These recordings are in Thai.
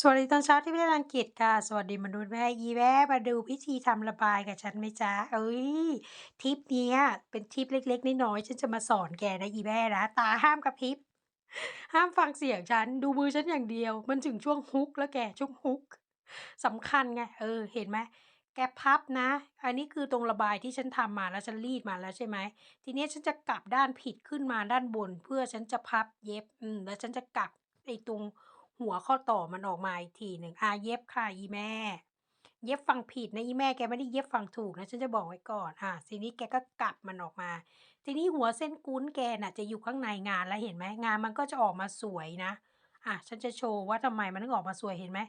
สวัสดีตอนเช้าที่ประเทศอังกฤษค่ะ สวัสดีมนุษย์แม่อีแว่มาดูพิธีทำระบายกับฉันไหมจ๊ะเอ้ยทริปเนี้ยเป็นทริปเล็กๆน้อยๆฉันจะมาสอนแกนะอีแว่นะตาห้ามกระพริบห้ามฟังเสียงฉันดูมือฉันอย่างเดียว มันถึงช่วงฮุกแล้วแกช่วงฮุกสำคัญไงเออเห็นไหมแกพับนะ อันนี้คือตรงระบายที่ฉันทำมาแล้วฉันรีดมาแล้วใช่ไหม ทีนี้ฉันจะกลับด้านผิดขึ้นมาด้านบน เพื่อฉันจะพับเย็บ อืม แล้วฉันจะกลับไอ้ตรง หัวข้อต่อมันออกมาอีกทีหนึ่งอาเย็บค่ะอีแม่ เย็บฝั่งผิดนะอีแม่แกไม่ได้เย็บฝั่งถูกนะฉันจะบอกไว้ก่อน อ่าทีนี้แกก็กลับมันออกมา ทีนี้หัวเส้นกุ้นแกน่ะจะอยู่ข้างในงานแล้วเห็นไหมงานมันก็จะออกมาสวยนะ อะฉันจะโชว์ว่าทำไมมันถึงออกมาสวยเห็นไหม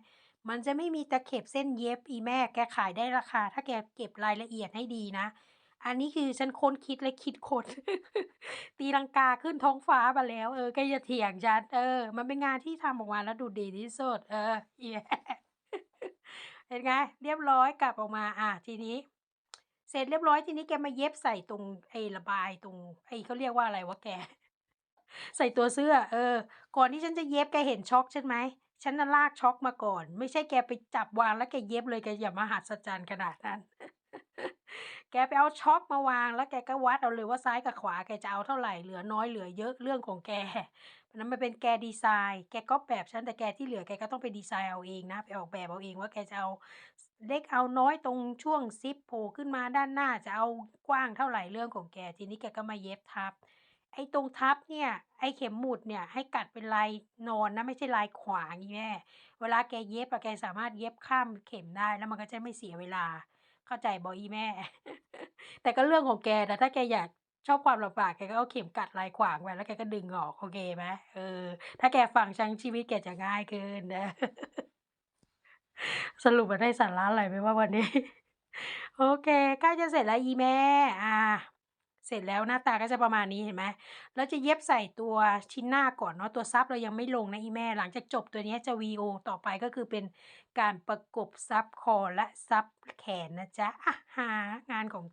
มันจะไม่มีตะเข็บเส้นเย็บอีแม่แกขายได้ราคา ถ้าแกเก็บรายละเอียดให้ดีนะ อันนี้คือฉันค้นคิดและคิดค้น ตีลังกาขึ้นท้องฟ้ามาแล้ว เออแกอย่าเถียงฉันเออ มันเป็นงานที่ทำออกมาแล้วดูดีที่สุดเออเห็นไงเรียบร้อยกลับออกมา อะทีนี้ เสร็จเรียบร้อยทีนี้แกมาเย็บใส่ตรงไอ้ระบายตรงไอ้เขาเรียกว่าอะไรวะแก ใส่ตัวเสื้อ เออ ก่อนที่ฉันจะเย็บแกเห็นช็อกฉันไหมฉันน่ะลากช็อกมาก่อน ไม่ใช่แกไปจับวางแล้วแกเย็บเลยแกอย่ามาหัศจรรย์ขนาดนั้น แกไปเอาช็อกมาวางแล้วแกก็วัดเอาเลยว่าซ้ายกับขวาแกจะเอาเท่าไหร่เหลือน้อยเหลือเยอะเรื่องของแกอันนั้นมันเป็นแกดีไซน์ แกก๊อบแบบฉันแต่แกที่เหลือแกก็ต้องไปดีไซน์เอาเองนะไปออกแบบเอาเองว่าแกจะเอาเล็กเอาน้อยตรงช่วงซิปโผล่ขึ้นมาด้านหน้าจะเอากว้างเท่าไหร่เรื่องของแกทีนี้แกก็มาเย็บทับ ไอ้ตรงทับเนี่ยไอ้เข็มหมุดเนี่ยให้กัดเป็นลายนอนนะไม่ใช่ลายขวางงี้แม่เวลาแกเย็บอะแกสามารถเย็บข้ามเข็มได้แล้วมันก็จะไม่เสียเวลา เข้าใจบ่อีแม่ แต่ก็เรื่องของแกนะถ้าแกอยากชอบความลำบากแกก็เอาเข็มกัดลายขวางไว้แล้วแกก็ดึงออกโอเคไหมเออ ถ้าแกฟังฉันชีวิตแกจะง่ายขึ้นนะ สรุปมันได้สาระอะไรไหมว่าวันนี้ โอเคใกล้จะเสร็จแล้วอีแม่ อ่า เสร็จแล้วหน้าตาก็จะประมาณนี้เห็นไหมแล้วจะเย็บใส่ตัวชิ้นหน้าก่อนเนาะตัวซับเรายังไม่ลงนะอีแม่ หลังจากจบตัวนี้จะ VO ต่อไปก็คือเป็นการประกบซับคอและซับแขนนะจ๊ะอะหางานของ